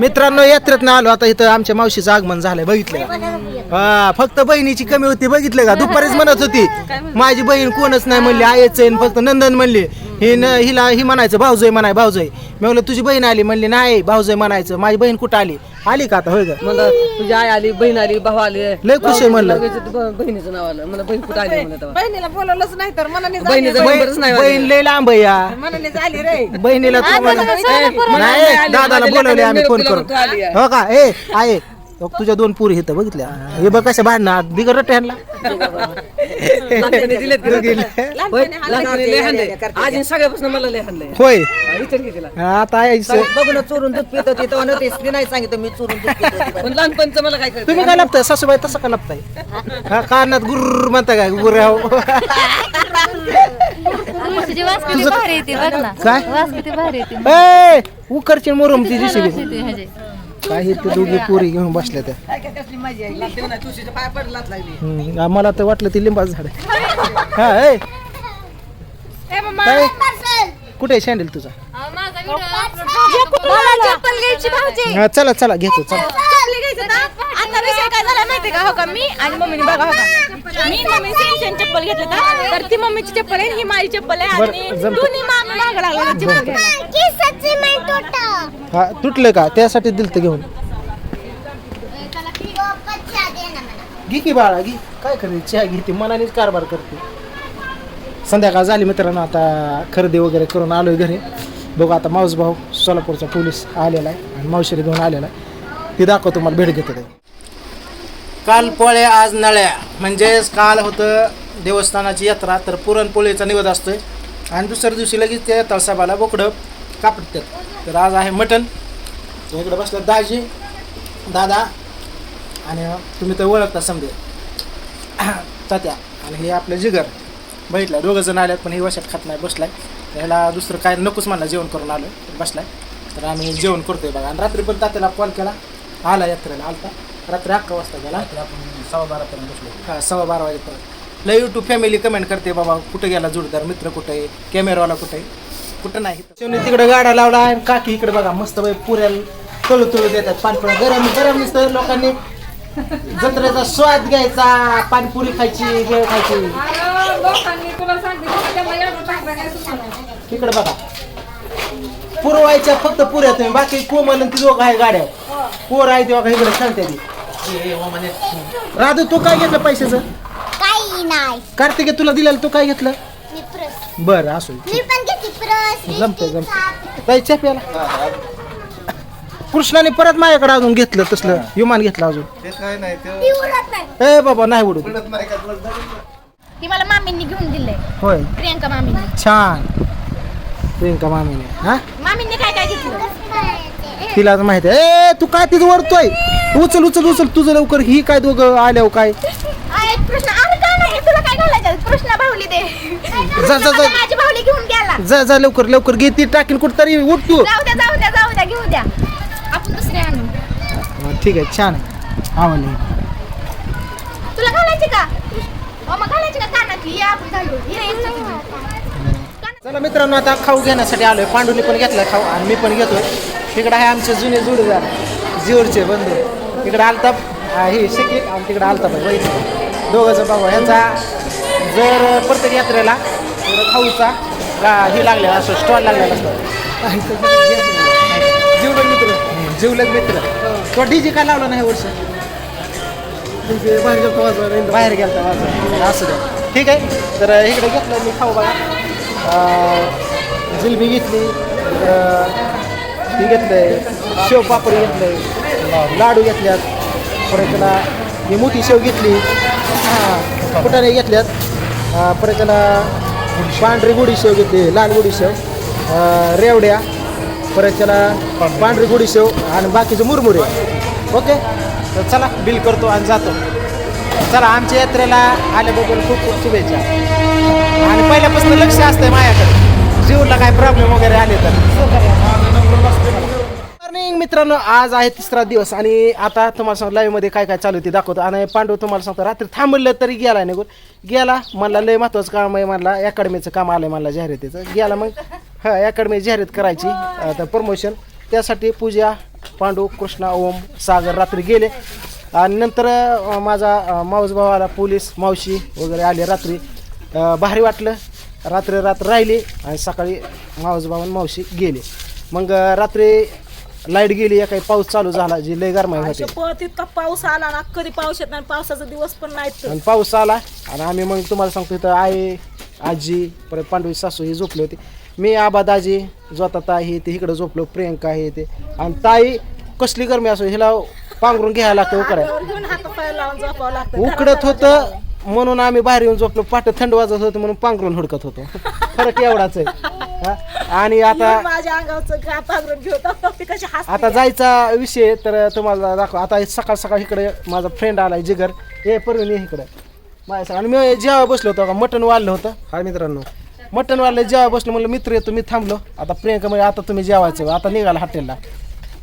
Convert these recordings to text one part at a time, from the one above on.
मित्रांनो यात्रेत आलो. आता इथं आमच्या मावशीचं आगमन झालंय बघितलं का? हा फक्त बहिणीची कमी होती बघितलं का? दुपारीच म्हणत होती माझी बहीण कोणच नाही म्हणली आयच आहे. फक्त नंदन म्हणली ही न हिला ही म्हणायचं भाऊजय म्हणाय भाऊजय. मी म्हणलं तुझी बहीण आली? म्हणली नाही भाऊजय म्हणायचं. माझी बहीण कुठं आली? आली का आता? होय का? म्हणलं तुझी आई आली बहीण आली भाऊ आली. लय खुश आहे म्हणलं. लगेच ब- बहिणीचं नाव आलं. मला बहीण कुठं आली म्हणलं तेव्हा? बहिणीला बोलवलंच नाही तर मनाने बहिणीचं नंबरच नाही. बहीण लय लांब आहे या. मनाने झाली रे. बहिणीला तू म्हणा- नाही आली, दादाला माझ्या बोलवले आम्ही फोन करून. तू आली आहे. हो का? ए आहे बघ, तुझ्या दोन पुरी इथं बघितल्या. हे बघ कशा भांडणार बिगर हाणलंय. आजी सगळ्यापासून मला होय. विचार की तिला आता आहे बघून चोरून दूध पित होती तेव्हा ती नाही सांगितलं मी चोरून दूध पित होती पण लहानपणचं मला काय तुम्ही काय लपताय सासूबाई तसं का लपताय हा कानात गुर्र म्हणता काय? गुर्राव तुझी वास किती भारी येते बघ ना. काय? वास किती भारी येते. ए उकरची मोरम ती दिसली ह्याचे. काय हे ते दोघी पोरी घेऊन बसल्या त्या. हम्म, मला तर वाटलं ती लिंबाचं झाड आहे. हा ए. काय? कुठे आहे सँडल तुझा? मला चप्पल घ्यायची भाऊजी. हा चला चला घेतो चला. चप्पल घ्यायचं ना? आता विषय काय झाला माहितीये का? हो का मी आणि मम्मीने बघा हो का? मी मम्मी सेम सेम चप्पल घेतलं का? तर ती मम्मीची चप्पल आहे ही माझी चप्पल आहे बरं, आणि जमतं. दोन्ही माग माग. लागले हा तुटलं का? त्यासाठी दिलं तर घेऊन. घे की बाळा घे. काय करते चहा घेते मनानेच कारभार करते. संध्याकाळ झाली मित्रांनो आता खरेदी वगैरे करून आलोय घरी. बघू आता माऊस भाऊ सोलापूरचा पोलीस आलेला आहे आणि मावशीला घेऊन आलेला आहे. ते दाखव तुम्हाला भेट घेतो. ते काल पोळ्या आज नळ्या. म्हणजेच काल होतं देवस्थानाची यात्रा तर पुरणपोळीचा निवेद असतोय. आणि दुसऱ्या दिवशी लगेच त्या तळसाबाला बोकडं कापडतात. तर आज आहे मटण. इकडे बसलं दाजी दादा आणि तुम्ही तर ओळखता समजे. तात्या. आणि हे आपलं जिगर. बघितलं दोघं जण आल्यात पण हे वशात खात नाही बसलाय. ह्याला दुसरं काय नकोच म्हणला जेवण करून आलो बसलाय. तर आम्ही जेवण करतोय बघा. आणि रात्री पण तात्याला कॉल केला. आला यात्रेला आलता. रात्री अकरा वाजता गेला. सव्वा बारापर्यंत बसलो. हां सव्वा बारा वाजेपर्यंत. लय यूट्यूब फॅमिली कमेंट करते बाबा कुठं गेला जोडदार? मित्र कुठं आहे? कॅमेरावाला कुठं आहे? कुठं नाही. शेवटी तिकडे गाडा लावला आणि काकी इकडे बघा मस्त बाई पुऱ्याला तळू तळू देतात पानपुऱ्या गरम गरम नुसतं लोकांनी. जत्रेचा स्वाद घ्यायचा पाणीपुरी खायची भेळ खायची. इकडे बघा. पुरवायच्या फक्त पुऱ्या तुम्ही. बाकी कोमल आणि ती दोघं आहे गाड्या. पोर आहे तेव्हा का इकडे खेळते ती. राधू तू काय घेतलं पैशाचं? काही नाही. कार्तिके तुला दिलेलं तू काय घेतलं? मी प्रस बरं असू दे. मी पण घेतली प्रस जमतंय जमतंय. काही कृष्णाने परत माझ्याकडे अजून घेतलं तसलं. विमान घेतलं अजून. ती उडत नाही. ए बाबा नाही उडू ती मला मामींनी घेऊन दिलंय. होय. प्रियंका मामींनी. छान. प्रियंका मामीने हा? मामींनी काय काय घेतलं? तिला तर माहिती आहे. ए तू काय तिथं वरतोय? उचल उचल उचल तुझं लवकर. ही काय दोघं आल्यावर काय? जा, जा. लवकर लवकर. घे ती टाकीन कुठं तरी उठ तू. ठीक आहे छान आवडली तुला घालायची का? हो मग घालायची का? कानातली. या आपण घालू. हिरे एक चकली. चला मित्रांनो आता खाऊ घेण्यासाठी आलोय. पांडुनी पण घेतलाय खाऊ आणि मी पण घेतोय. तिकडे आहे आमचे जुने जोडीदार जीवरचे बंधू. इकडे आलता हे शिकले आणि तिकडे आलता बाई बघितलं दोघंचं बाबा ह्यांचा जर प्रत्येक यात्रेला खाऊचा हे लागलेला असतो स्टॉल लागलेला असतो. जीवलग मित्र. जीवलग मित्र. तो डीजे काय लावला नाही वर्ष? बाहेर गेलता बाहेर गेलता वाजवा असं ठीक आहे. तर इकडे घेतलं मी खाऊ बघा. जिलबी घेतली अं, ही घेतलंय शेवपापडी पापडी आहे लाडू घेतल्यात परत त्याला ही मोठी शेव घेतली हां फुटाणे घेतल्यात परत त्याला पांढरी गुढी शेव घेतली लाल गुढी शेव रेवड्या परत त्याला पांढरी गुढी शेव आणि बाकीचे मुरमुरे. ओके? तर चला बिल करतो आणि जातो. चला आमच्या यात्रेला आल्याबद्दल खूप खूप शुभेच्छा. आणि पहिल्यापासून लक्ष असतंय माझ्याकडे. जीवला काय प्रॉब्लेम वगैरे आले तर. मॉर्निंग मित्रांनो आज आहे तिसरा दिवस आणि आता तुम्हाला सांग लाईव्हमध्ये काय काय चालू ते दाखवतो. आणि पांडव तुम्हाला सांगतो रात्री थांबलं तरी गेला निघून. गेला म्हणला लय महत्वाचं काम आहे म्हणला अकॅडमीचं काम आलंय म्हणला जाहिरातीचं. गेला मग हा अकॅडमी जाहिरात करायची आता प्रमोशन त्यासाठी पूजा पांडू कृष्णा ओम सागर रात्री गेले. आणि नंतर माझा मावस भावाला पोलीस मावशी वगैरे आले रात्री. भारी वाटलं. रात्री रात्र राहिली आणि सकाळी आणि मावशी गेले. मग रात्री लाइट गेली या काही पाऊस चालू झाला जी लय गरमाई होती. शपथ इतका पाऊस आला ना कधी पाऊस येत नाही पावसाचा दिवस पण नाही आणि पाऊस आला आणि आम्ही मग तुम्हाला सांगतो इथं आई आजी परत पांडवी सासू ही झोपले होते. मी आबा दाजी जोता ताई हे ते इकडं झोपलो प्रियंका हे ते. आणि ताई कसली गरमी असो हिला पांघरून घ्यायला लागतं उकडत होतं म्हणून आम्ही बाहेर येऊन झोपलो. पाठ थंड वाजत होतं म्हणून पांघरून हुडकत होतो. फरक एवढाच आहे. हा? आणि आता माझ्या अंगावचं का पांघरून घेऊन ती कशी हसते. आता जायचा विषय तर तुम्हाला दाखव. आता सकाळ सकाळ इकडे माझा फ्रेंड आलाय जिगर. ए परवीन ये इकडे. माझ्या. आणि मी जेव्हा बसलो होतो का मटण वाढलं होतं. हा मित्रांनो. मटण वाढलं जेव्हा बसलो म्हणलं मित्र येतो मी थांबलो. आता प्रियंका म्हणजे आता तुम्ही जेवायचं आता निघाला हॉटेलला.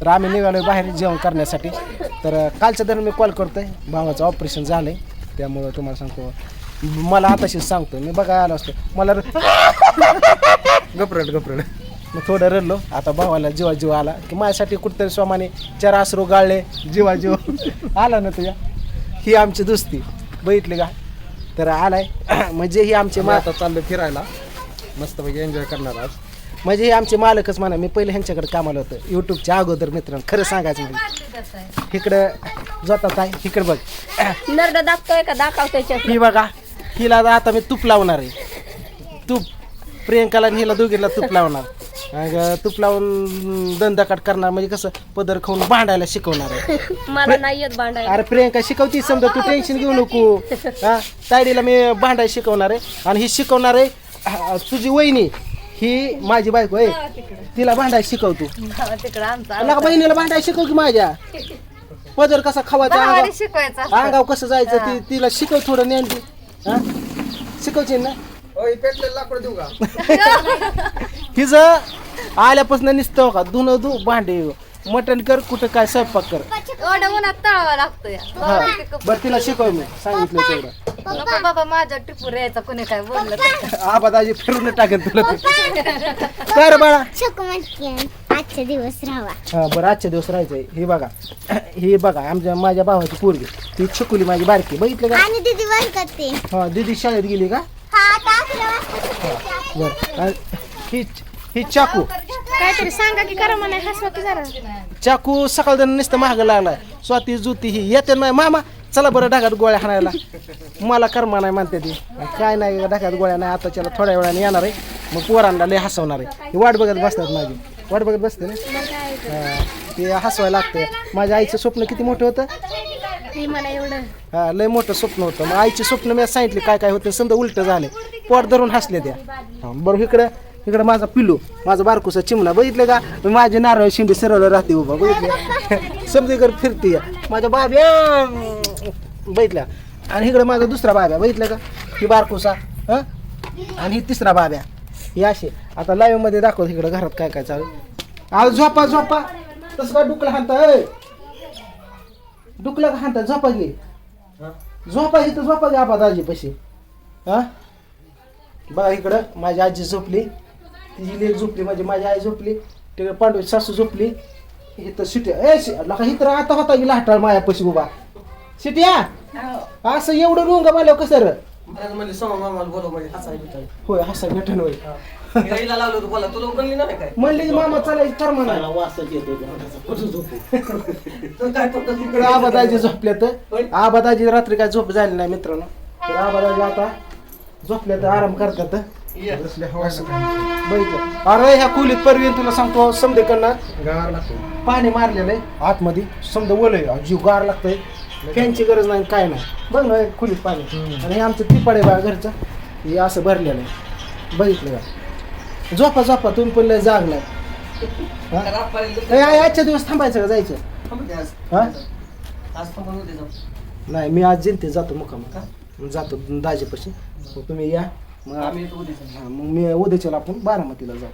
तर आम्ही निघालो बाहेर जेवण करण्यासाठी. तर कालच्या दरम्यान मी कॉल करतोय. भावाचं ऑपरेशन झालंय. त्यामुळं तुम्हाला सांगतो. मला आताशीच सांगतो मी बघा आलो असतो. मला गपरड गपरड. मग थोडं रडलो. आता भावाला जीवा जीव आला की माझ्यासाठी कुठतरी स्वामाने चार आसरू गाळले. जीवा जीव. आला ना तुझ्या? ही आमची दोस्ती. बघितली का? तर आलाय. म्हणजे ही आमचे मा आता चाललं फिरायला. मस्तपैकी एन्जॉय करणार आज. म्हणजे हे आमचे मालकच म्हणा मी पहिले ह्यांच्याकडे कामाला होतं. यूट्यूबच्या अगोदर मित्रांनो खरं सांगायचं म्हणजे. इकडं जातात आहे इकडं बघ. नरड दाखतोय का? दाखवतोय ही बघा हिला आता आता मी तूप लावणार आहे. तूप प्रियंकाला आणि हिला दोघीला तूप लावणार. मग तूप लावून दंदाकाट करणार म्हणजे कसं पदर खाऊन भांडायला शिकवणार आहे. मला नाही येत भांडायला. अरे प्रियंका शिकवती समजा तू टेन्शन घेऊ नको. हा तायडीला मी भांडायला शिकवणार आहे. आणि ही शिकवणार आहे तुझी वहिनी. ही माझी बायको आहे. तिला भांडायला शिकवतो तिकडं आमचा नका बहिणीला भांडायला शिकव की माझ्या. पदर कसा खावायचा अंगाव शिकवायचा. अंगाव कसं जायचं ती तिला शिकव थोडं नेमकी हा? शिकवची ना? पेटलेलं लाकूड देऊ का? हिचं आल्यापासून निसतं का? धुणं धु भांडे मटण कर कुठं काय स्वयंपाक कर. एवढं उन्हात तळावा लागतोय हा. बरं तिला शिकव मी. सांगितलं तेवढं. नको बाबा माझ्या ट्रिपूर यायचा कोणी काय बोललं तर. आबा दाजी फिरून टाकेन तुला ते. काय रे बाळा. आजचा दिवस राहावा. हा बरं आजच्या दिवस राहायचंय हे बघा. हे बघा आमच्या माझ्या भावाची पोरगी. ती छकुली माझी बारकी. बघितलं का? आणि दीदी वर करते. हा दीदी शाळेत गेली का? हा आता अकरा वाजता सुट्टी. बरं. आणि ही ही चाकू. काहीतरी सांगा की करा म्हणा हसवा की जरा. चाकू सकाळ जण नुसतं महाग लागलाय स्वाती जुती ही येते नाही मामा चला बरं ढगात गोळ्या हाणायला. मला कर्मा नाही म्हणते ती. काय नाही ढगात गोळ्या नाही आता त्याला थोड्या वेळाने येणार आहे. मग पोरांना लय हसवणार आहे. ही वाट बघत बसतात माझी. वाट बघत बसते ना? हा, ते हसवायला लागते. माझ्या आईचं स्वप्न किती मोठं होतं? ही मला एवढं. हा लय मोठं स्वप्न होतं. मग आईचे स्वप्न मी सांगितले काय काय होतं समजा उलट झाले. पोट धरून हसले त्या. हा, बरं इकडं इकडं माझा पिलू माझा बारकूसा चिमणा बघितलं का? मी माझे नारळ शिंदे सरळ राहते उभा बघितले? समजेकर फिरते माझ्या बाब्या बघितल्या? आणि इकडं माझा दुसरा बाब्या बघितलं का? ही बारकूसा हा? आणि ही तिसरा बाब्या. ही अशी आता लाईव्हमध्ये दाखवत इकडं घरात काय काय चालू आव झोपा झोपा. तसं का डुकलं हाणता ए. डुकलं का हाणता? झोपा घे. झोपा इथं झोपा घे आबा दाजी पशी. हा? बघा इकडं माझी आजी झोपली. तिची लेक झोपली म्हणजे माझी आई झोपली. तिकडे पांडवी सासू झोपली. इथं सिटी ए लका इथं आता होता गेला हटाळ मायापाशी उभा. सिटिया असं एवढं रुंग मला कसं र? म्हणजे म्हणजे होय हसा भेटन होय. हिला लावलं होतं बोला तुला बनली नाही काय? म्हणले की मामा चालायची कर म्हणा. तर काय फक्त इकडे आबादाजी झोपल्या तर आबादाजी रात्री काय झोप झाली नाही मित्रांनो. तर आबादाजी आता झोपल्या तर आराम करतात. बघितलं अरे ह्या खोलीत परवीन तुला सांगतो गावाला लागतो पाणी मारलेलं आहे. आतमध्ये समजा ओलय जीव गार लागतंय. फॅनची गरज नाही काय नाही. बघ ना हे खोलीत पाणी. आणि हे आमचं आहे बघा घरचं हे असं भरलेलं आहे. बघितलं का? झोपा झोपा तुम्ही पण लय जागलाय. हा? ए, आ- आजच्या दिवस थांबायचं का जायचं? हा? नाही मी आज जिंते जातो मुकाम का? जातो दाजेपाशी. मग तुम्ही या. मग आम्ही हा, मग मी उद्याच्याला आपण बारामतीला जाऊ.